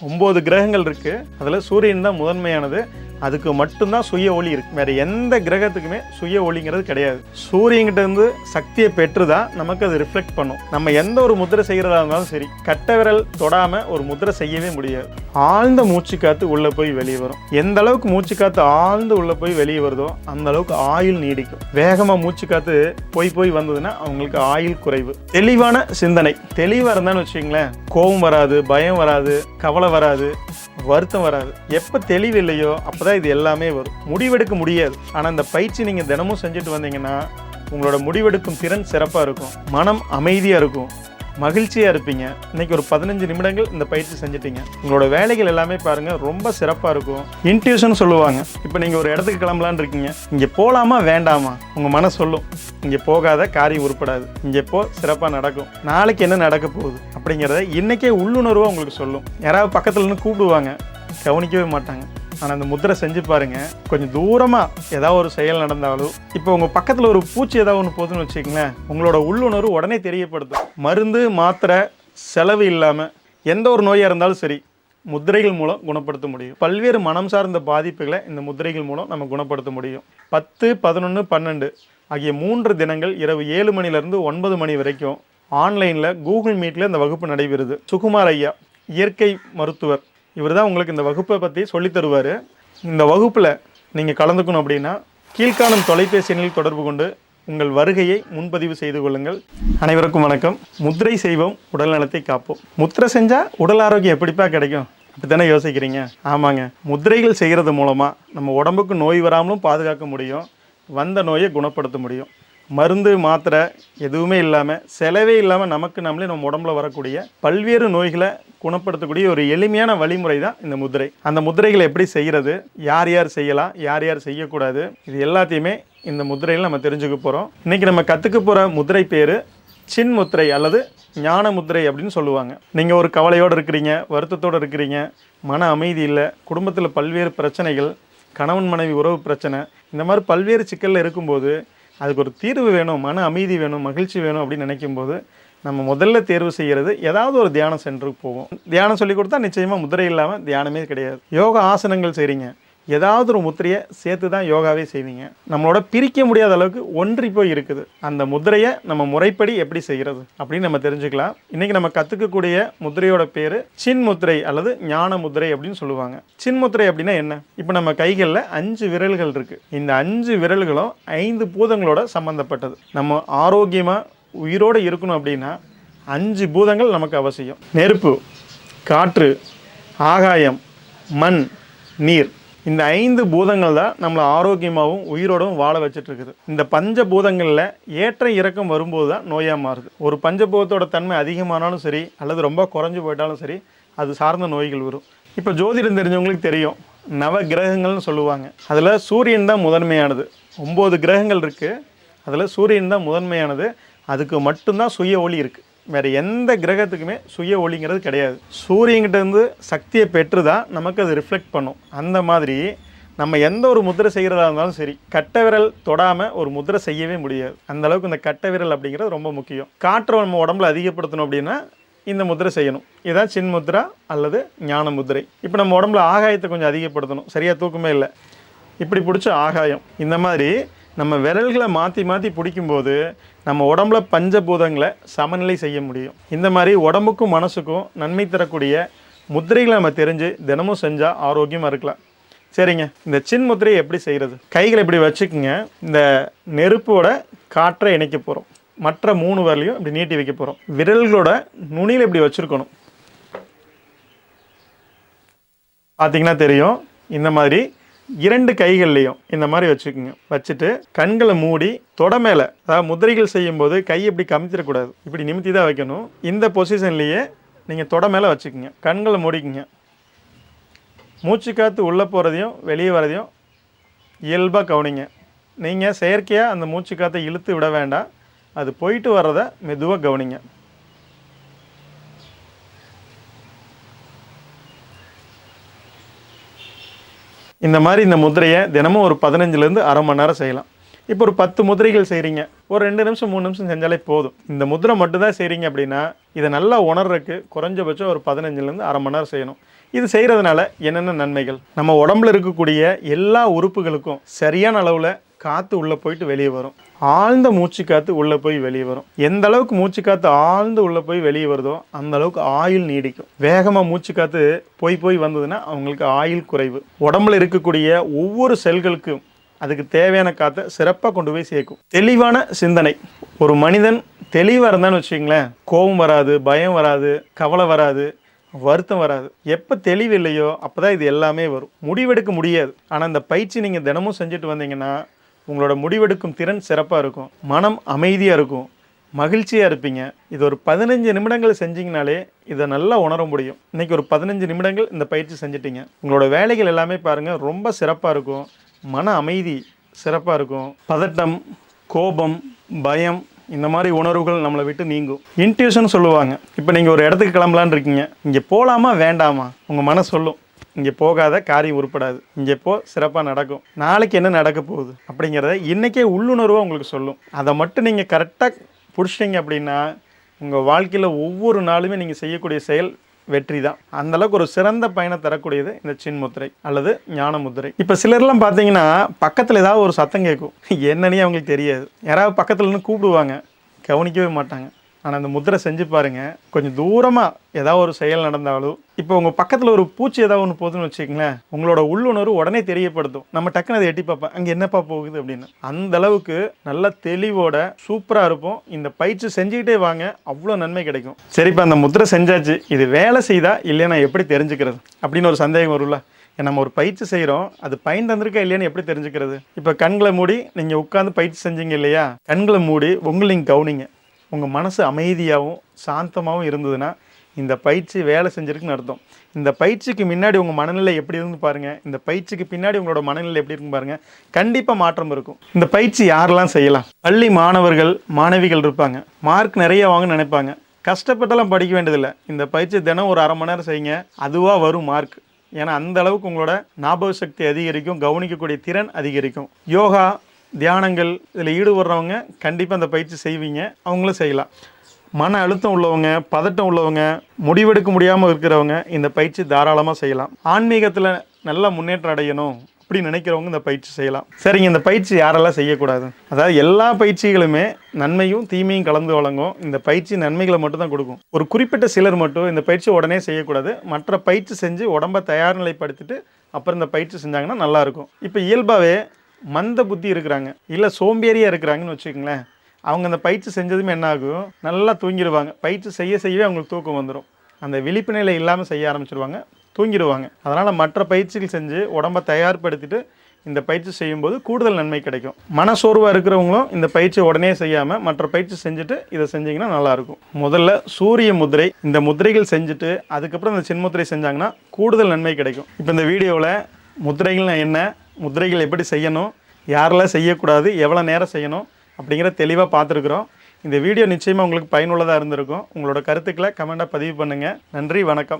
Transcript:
ஒம்பது கிரகங்கள் இருக்கு. அதில் சூரியன் தான் முதன்மையானது. அதுக்கு மட்டும்தான் சுய ஒளி இருக்கு. வேற எந்த கிரகத்துக்குமே சுய ஒளிங்கிறது கிடையாது. சூரியன்கிட்ட இருந்து சக்தியை பெற்று தான் நமக்கு அது ரிஃப்ளெக்ட் பண்ணும். நம்ம எந்த ஒரு முத்திரை செய்கிறதா இருந்தாலும் சரி கட்ட விரல் தொடாம ஒரு முத்திரை செய்யவே முடியாது. ஆழ்ந்த மூச்சு காத்து உள்ள போய் வெளியே வரும். எந்த அளவுக்கு மூச்சு காத்து ஆழ்ந்து உள்ள போய் வெளியே வருதோ அந்த அளவுக்கு ஆயுள் நீடிக்கும். வேகமா மூச்சு காத்து போய் போய் வந்ததுன்னா அவங்களுக்கு ஆயுள் குறைவு. தெளிவான சிந்தனை. தெளிவா இருந்தான்னு வச்சுக்கங்களேன். கோபம் வராது பயம் வராது கவலை வராது வருத்தம் வராது. எப்போ தெளிவு இல்லையோ தான் இது எல்லாமே வரும். முடிவெடுக்க முடியாது. ஆனால் இந்த பயிற்சி நீங்கள் தினமும் செஞ்சுட்டு வந்தீங்கன்னா உங்களோட முடிவெடுக்கும் திறன் சிறப்பாக இருக்கும். மனம் அமைதியாக இருக்கும். மகிழ்ச்சியாக இருப்பீங்க. இன்னைக்கு ஒரு பதினஞ்சு நிமிடங்கள் இந்த பயிற்சி செஞ்சுட்டீங்க. உங்களோட வேலைகள் எல்லாமே பாருங்கள் ரொம்ப சிறப்பாக இருக்கும். இன்ட்யூஷன் சொல்லுவாங்க. இப்போ நீங்கள் ஒரு இடத்துக்கு கிளம்பலான் இருக்கீங்க. இங்கே போகலாமா வேண்டாமா? உங்கள் மனசு சொல்லும். இங்கே போகாத காரியம் உருப்படாது. இங்கே போ சிறப்பாக நடக்கும். நாளைக்கு என்ன நடக்க போகுது? அப்படிங்கிறத இன்றைக்கே உள்ளுணர்வாக உங்களுக்கு சொல்லும். யாராவது பக்கத்துலன்னு இருந்து கூப்பிடுவாங்க. கவனிக்கவே மாட்டாங்க. ஆனால் அந்த முத்திரை செஞ்சு பாருங்க. கொஞ்சம் தூரமாக ஏதாவது ஒரு செயல் நடந்தாலும் இப்போ உங்கள் பக்கத்தில் ஒரு பூச்சி ஏதாவது ஒன்று போதுன்னு வச்சுக்கங்களேன் உங்களோட உள்ளுணர்வு உடனே தெரியப்படுத்தும். மருந்து மாத்திரை செலவு இல்லாமல் எந்த ஒரு நோயாக இருந்தாலும் சரி முத்திரைகள் மூலம் குணப்படுத்த முடியும். பல்வேறு மனம் சார்ந்த பாதிப்புகளை இந்த முத்திரைகள் மூலம் நம்ம குணப்படுத்த முடியும். பத்து பதினொன்று பன்னெண்டு ஆகிய மூன்று தினங்கள் இரவு ஏழு மணிலேருந்து ஒன்பது மணி வரைக்கும் ஆன்லைனில் கூகுள் மீட்டில் இந்த வகுப்பு நடைபெறுது. சுகுமார் ஐயா இயற்கை மருத்துவர். இவர் தான் உங்களுக்கு இந்த வகுப்பை பற்றி சொல்லித் தருவார். இந்த வகுப்பில் நீங்கள் கலந்துக்கணும் அப்படின்னா கீழ்காணும் தொலைபேசி எண்ணில் தொடர்பு கொண்டு உங்கள் வருகையை முன்பதிவு செய்து கொள்ளுங்கள். அனைவருக்கும் வணக்கம். முத்திரை செய்வோம் உடல் நலத்தை காப்போம். முத்திரை செஞ்சால் உடல் ஆரோக்கியம் எப்படிப்பா கிடைக்கும்? அப்படி தானே யோசிக்கிறீங்க? ஆமாங்க. முத்திரைகள் செய்கிறது மூலமாக நம்ம உடம்புக்கு நோய் வராமலும் பாதுகாக்க முடியும். வந்த நோயை குணப்படுத்த முடியும். மருந்து மாத்திரை எதுவுமே இல்லாமல் செலவே இல்லாமல் நமக்கு நம்மளே நம்ம உடம்புல வரக்கூடிய பல்வேறு நோய்களை குணப்படுத்தக்கூடிய ஒரு எளிமையான வழிமுறை தான் இந்த முதிரை. அந்த முதிரைகளை எப்படி செய்கிறது யார் யார் செய்யலாம் யார் யார் செய்யக்கூடாது இது எல்லாத்தையுமே இந்த முத்திரையில் நம்ம தெரிஞ்சுக்க போகிறோம் இன்றைக்கி நம்ம கற்றுக்க போகிற முதிரை பேர் சின் முத்திரை அல்லது ஞான முத்திரை அப்படின்னு சொல்லுவாங்க. நீங்கள் ஒரு கவலையோடு இருக்கிறீங்க வருத்தத்தோடு இருக்கிறீங்க மன அமைதி இல்லை குடும்பத்தில் பல்வேறு பிரச்சனைகள் கணவன் மனைவி உறவு பிரச்சனை இந்த மாதிரி பல்வேறு சிக்கலில் இருக்கும்போது அதுக்கு ஒரு தீர்வு வேணும் மன அமைதி வேணும் மகிழ்ச்சி வேணும் அப்படின்னு நினைக்கும்போது நம்ம முதல்ல தேர்வு செய்கிறது ஏதாவது ஒரு தியானம் சென்டருக்கு போவோம் தியானம் சொல்லி கொடுத்தா நிச்சயமாக முதிரை இல்லாமல் தியானமே கிடையாது. யோகா ஆசனங்கள் செய்கிறீங்க ஏதாவது ஒரு முத்திரையை சேர்த்து தான் யோகாவே செய்வீங்க. நம்மளோட பிரிக்க முடியாத அளவுக்கு ஒன்றி போய் இருக்குது. அந்த முத்திரையை நம்ம முறைப்படி எப்படி செய்கிறது அப்படின்னு நம்ம தெரிஞ்சுக்கலாம். இன்றைக்கி நம்ம கற்றுக்கக்கூடிய முத்திரையோட பேர் சின் முத்திரை அல்லது ஞான முத்திரை அப்படின்னு சொல்லுவாங்க. சின் முத்திரை அப்படின்னா என்ன? இப்போ நம்ம கைகளில் அஞ்சு விரல்கள் இருக்குது இந்த அஞ்சு விரல்களும் ஐந்து பூதங்களோட சம்மந்தப்பட்டது நம்ம ஆரோக்கியமாக உயிரோடு இருக்கணும் அப்படின்னா அஞ்சு பூதங்கள் நமக்கு அவசியம். நெருப்பு காற்று ஆகாயம் மண் நீர். இந்த ஐந்து பூதங்கள் தான் நம்மளை ஆரோக்கியமாகவும் உயிரோடவும் வாழ வச்சுட்டு இருக்குது இந்த பஞ்ச பூதங்களில் ஏற்ற இறக்கம் வரும்போது தான் நோயாக மாறுது. ஒரு பஞ்சபூதத்தோட தன்மை அதிகமானாலும் சரி அல்லது ரொம்ப குறைஞ்சு போயிட்டாலும் சரி அது சார்ந்த நோய்கள் வரும். இப்போ ஜோதிடம் தெரிஞ்சவங்களுக்கு தெரியும். நவ கிரகங்கள்னு சொல்லுவாங்க. அதில் சூரியன் தான் முதன்மையானது. ஒம்பது கிரகங்கள் இருக்குது அதில் சூரியன் தான் முதன்மையானது. அதுக்கு மட்டும்தான் சுய ஒளி இருக்குது வேறு எந்த கிரகத்துக்குமே சுய ஒளிங்கிறது கிடையாது. சூரியன்கிட்டேருந்து சக்தியை பெற்று தான் நமக்கு அது ரிஃப்ளெக்ட் பண்ணும். அந்த மாதிரி நம்ம எந்த ஒரு முத்திரை செய்கிறதா இருந்தாலும் சரி கட்ட விரல் தொடாமல் ஒரு முத்திரை செய்யவே முடியாது. அந்தளவுக்கு இந்த கட்டை விரல் அப்படிங்கிறது ரொம்ப முக்கியம். காற்றை நம்ம உடம்புல அதிகப்படுத்தணும் அப்படின்னா இந்த முத்திரை செய்யணும். இதான் சின் முத்ரா அல்லது ஞான முதிரை இப்போ நம்ம உடம்புல ஆகாயத்தை கொஞ்சம் அதிகப்படுத்தணும். சரியாக தூக்கமே இல்லை. இப்படி பிடிச்ச ஆகாயம். இந்த மாதிரி நம்ம விரல்களை மாற்றி மாற்றி பிடிக்கும்போது நம்ம உடம்புல பஞ்சபூதங்களை சமநிலை செய்ய முடியும். இந்த மாதிரி உடம்புக்கும் மனசுக்கும் நன்மை தரக்கூடிய முத்திரைகளை நம்ம தெரிஞ்சு தினமும் செஞ்சால் ஆரோக்கியமாக இருக்கலாம். சரிங்க. இந்த சின் முத்திரையை எப்படி செய்கிறது கைகளை இப்படி வச்சுக்கோங்க. இந்த நெருப்போட காற்றை இணைக்க போகிறோம் மற்ற மூணு விரலையும் இப்படி நீட்டி வைக்க போகிறோம் விரல்களோட நுனியில் இப்படி வச்சுருக்கணும். பார்த்திங்கன்னா தெரியும். இந்த மாதிரி இரண்டு கைகள்லையும் இந்த மாதிரி வச்சுக்கோங்க. வச்சுட்டு கண்களை மூடி தொட மேலே அதாவது முதிரைகள் செய்யும்போது கை இப்படி கமித்திடக்கூடாது இப்படி நிமித்தி தான் வைக்கணும். இந்த பொசிஷன்லேயே நீங்கள் தொட மேலே வச்சுக்கோங்க. கண்களை மூடிக்குங்க. மூச்சு காற்று உள்ளே போகிறதையும் வெளியே வரதையும் இயல்பாக கவனிங்க. நீங்கள் செயற்கையாக அந்த மூச்சு காற்றை இழுத்து விட வேண்டாம். அது போயிட்டு வர்றதை மெதுவாக கவனிங்க. இந்த மாதிரி இந்த முதிரையை தினமும் ஒரு பதினஞ்சுலேருந்து அரை மணி நேரம் செய்யலாம். இப்போ ஒரு பத்து முதிரைகள் செய்கிறீங்க ஒரு ரெண்டு நிமிஷம் மூணு நிமிஷம் செஞ்சாலே போதும். இந்த முதிரை மட்டும்தான் செய்கிறீங்க அப்படின்னா இதை நல்லா உணர்றதுக்கு குறைஞ்சபட்சம் ஒரு பதினஞ்சுலேருந்து அரை மணி நேரம் செய்யணும். இது செய்கிறதுனால என்னென்ன நன்மைகள்? நம்ம உடம்புல இருக்கக்கூடிய எல்லா உறுப்புகளுக்கும் சரியான அளவில் காற்று உள்ளே போயிட்டு வெளியே வரும். ஆழ்ந்த மூச்சு காற்று உள்ளே போய் வெளியே வரும். எந்த அளவுக்கு மூச்சு காற்று ஆழ்ந்து உள்ளே போய் வெளியே வருதோ அந்த அளவுக்கு ஆயில் நீடிக்கும். வேகமாக மூச்சு காற்று போய் போய் வந்ததுன்னா அவங்களுக்கு ஆயில் குறைவு. உடம்புல இருக்கக்கூடிய ஒவ்வொரு செல்களுக்கும் அதுக்கு தேவையான காற்றை சிறப்பாக கொண்டு போய் சேர்க்கும். தெளிவான சிந்தனை. ஒரு மனிதன் தெளிவாக இருந்தான்னு வச்சுங்களேன் கோபம் வராது பயம் வராது கவலை வராது வருத்தம் வராது. எப்போ தெளிவு இல்லையோ அப்போ தான் இது எல்லாமே வரும். முடிவெடுக்க முடியாது. ஆனால் இந்த பயிற்சி நீங்கள் தினமும் செஞ்சுட்டு வந்தீங்கன்னா உங்களோட முடிவெடுக்கும் திறன் சிறப்பாக இருக்கும். மனம் அமைதியாக இருக்கும். மகிழ்ச்சியாக இருப்பீங்க. இது ஒரு பதினஞ்சு நிமிடங்கள் செஞ்சீங்கனாலே இதை நல்லா உணர முடியும். இன்றைக்கி ஒரு பதினஞ்சு நிமிடங்கள் இந்த பயிற்சி செஞ்சிட்டிங்க. உங்களோட வேலைகள் எல்லாமே பாருங்கள் ரொம்ப சிறப்பாக இருக்கும். மன அமைதி சிறப்பாக இருக்கும். பதட்டம் கோபம் பயம் இந்த மாதிரி உணர்வுகள் நம்மளை விட்டு நீங்கும். இன்ட்யூஷன் சொல்லுவாங்க. இப்போ நீங்கள் ஒரு இடத்துக்கு கிளம்பலான்னு இருக்கீங்க. இங்கே போகலாமா வேண்டாமா? உங்கள் மனசு சொல்லும். இங்கே போகாத காரியம் உருப்படாது. இங்கே போ சிறப்பாக நடக்கும். நாளைக்கு என்ன நடக்க போகுது அப்படிங்கிறத இன்றைக்கே உள்ளுணர்வாக உங்களுக்கு சொல்லும். அதை மட்டும் நீங்கள் கரெக்டாக பிடிச்சிட்டிங்க அப்படின்னா உங்கள் வாழ்க்கையில் ஒவ்வொரு நாளுமே நீங்கள் செய்யக்கூடிய செயல் வெற்றி தான். அந்த அளவுக்கு ஒரு சிறந்த பயனை தரக்கூடியது இந்த சின்முத்திரை அல்லது ஞான முத்திரை. இப்போ சிலர்லாம் பார்த்தீங்கன்னா பக்கத்தில் ஏதாவது ஒரு சத்தம் கேட்கும். என்னன்னே அவங்களுக்கு தெரியாது. யாராவது பக்கத்துலன்னு கூப்பிடுவாங்க. கவனிக்கவே மாட்டாங்க. ஆனால் அந்த முத்திரை செஞ்சு பாருங்கள் கொஞ்சம் தூரமாக ஏதாவது ஒரு செயல் நடந்தாலும் இப்போ உங்கள் பக்கத்தில் ஒரு பூச்சி ஏதாவது ஒன்று போகுதுன்னு வச்சுக்கங்களேன் உங்களோட உள்ளுணர்வு உடனே தெரியப்படுத்தும். நம்ம டக்குன்னு அதை எட்டி பார்ப்பேன் அங்கே என்னப்பா போகுது அப்படின்னு. அந்த அளவுக்கு நல்ல தெளிவோட சூப்பராக இருப்போம். இந்த பயிற்சி செஞ்சுக்கிட்டே வாங்க. அவ்வளோ நன்மை கிடைக்கும். சரிப்பா அந்த முத்திரை செஞ்சாச்சு. இது வேலை செய்தா இல்லையா நான் எப்படி தெரிஞ்சுக்கிறது? அப்படின்னு ஒரு சந்தேகம் வரும்ல. நம்ம ஒரு பயிற்சி செய்கிறோம் அது பயன் தந்திருக்கா இல்லையான்னு எப்படி தெரிஞ்சுக்கிறது? இப்போ கண்களை மூடி நீங்கள் உட்காந்து பயிற்சி செஞ்சீங்க இல்லையா? கண்களை மூடி உங்களை நீங்கள் கவனிங்க. உங்கள் மனசு அமைதியாகவும் சாந்தமாகவும் இருந்ததுன்னா இந்த பயிற்சி வேலை செஞ்சிருக்குன்னு அர்த்தம். இந்த பயிற்சிக்கு முன்னாடி உங்கள் மனநிலை எப்படி இருந்து பாருங்கள் இந்த பயிற்சிக்கு பின்னாடி உங்களோட மனநிலை எப்படி இருக்கும் பாருங்கள் கண்டிப்பாக மாற்றம் இருக்கும். இந்த பயிற்சி யாரெல்லாம் செய்யலாம்? பள்ளி மாணவர்கள் மாணவிகள் இருப்பாங்க. மார்க் நிறைய வாங்கன்னு நினைப்பாங்க. கஷ்டப்பட்டெல்லாம் படிக்க வேண்டியதில்லை. இந்த பயிற்சி தினம் ஒரு அரை மணி நேரம் செய்யுங்க. அதுவாக வரும் மார்க். ஏன்னா அந்த அளவுக்கு உங்களோட ஞாபக சக்தி அதிகரிக்கும் கவனிக்கக்கூடிய திறன் அதிகரிக்கும். யோகா தியானங்கள் இதில் ஈடுபடுறவங்க கண்டிப்பாக அந்த பயிற்சி செய்வீங்க. அவங்களும் செய்யலாம். மன அழுத்தம் உள்ளவங்க பதட்டம் உள்ளவங்க முடிவெடுக்க முடியாமல் இருக்கிறவங்க இந்த பயிற்சி தாராளமாக செய்யலாம். ஆன்மீகத்தில் நல்லா முன்னேற்றம் அடையணும் அப்படி நினைக்கிறவங்க இந்த பயிற்சி செய்யலாம். சரிங்க இந்த பயிற்சி யாரெல்லாம் செய்யக்கூடாது? அதாவது எல்லா பயிற்சிகளுமே நன்மையும் தீமையும் கலந்து வழங்கும். இந்த பயிற்சி நன்மைகளை மட்டும் தான் கொடுக்கும். ஒரு குறிப்பிட்ட சிலர் மட்டும் இந்த பயிற்சி உடனே செய்யக்கூடாது. மற்ற பயிற்சி செஞ்சு உடம்ப தயார் நிலைப்படுத்திட்டு அப்புறம் இந்த பயிற்சி செஞ்சாங்கன்னா நல்லாயிருக்கும் இப்போ இயல்பாகவே மந்த புத்தி இருக்கிறாங்க. இல்லை சோம்பேறியாக இருக்கிறாங்கன்னு வச்சுக்கோங்களேன். அவங்க அந்த பயிற்சி செஞ்சதுமே என்ன ஆகும்? நல்லா தூங்கிடுவாங்க. பயிற்சி செய்ய செய்யவே அவங்களுக்கு தூக்கம் வந்துடும் அந்த விழிப்பு நிலை இல்லாமல் செய்ய ஆரம்பிச்சிருவாங்க. தூங்கிடுவாங்க. அதனால் மற்ற பயிற்சிகள் செஞ்சு உடம்ப தயார்படுத்திட்டு இந்த பயிற்சி செய்யும்போது கூடுதல் நன்மை கிடைக்கும். மனசோர்வாக இருக்கிறவங்களும் இந்த பயிற்சி உடனே செய்யாமல் மற்ற பயிற்சி செஞ்சுட்டு இதை செஞ்சீங்கன்னா நல்லாயிருக்கும் முதல்ல சூரிய முதிரை இந்த முதிரைகள் செஞ்சுட்டு அதுக்கப்புறம் இந்த சின்முத்திரை செஞ்சாங்கன்னா கூடுதல் நன்மை கிடைக்கும். இப்போ இந்த வீடியோவில் முத்திரைகள்னா என்ன? முத்திரைகள் எப்படி செய்யணும் யாரெல்லாம் செய்யக்கூடாது எவ்வளோ நேரம் செய்யணும் அப்படிங்கிற தெளிவாக பார்த்துருக்குறோம். இந்த வீடியோ நிச்சயமாக உங்களுக்கு பயனுள்ளதாக இருந்திருக்கும். உங்களோட கருத்துக்களை கமெண்ட்டாக பதிவு பண்ணுங்கள் நன்றி வணக்கம்.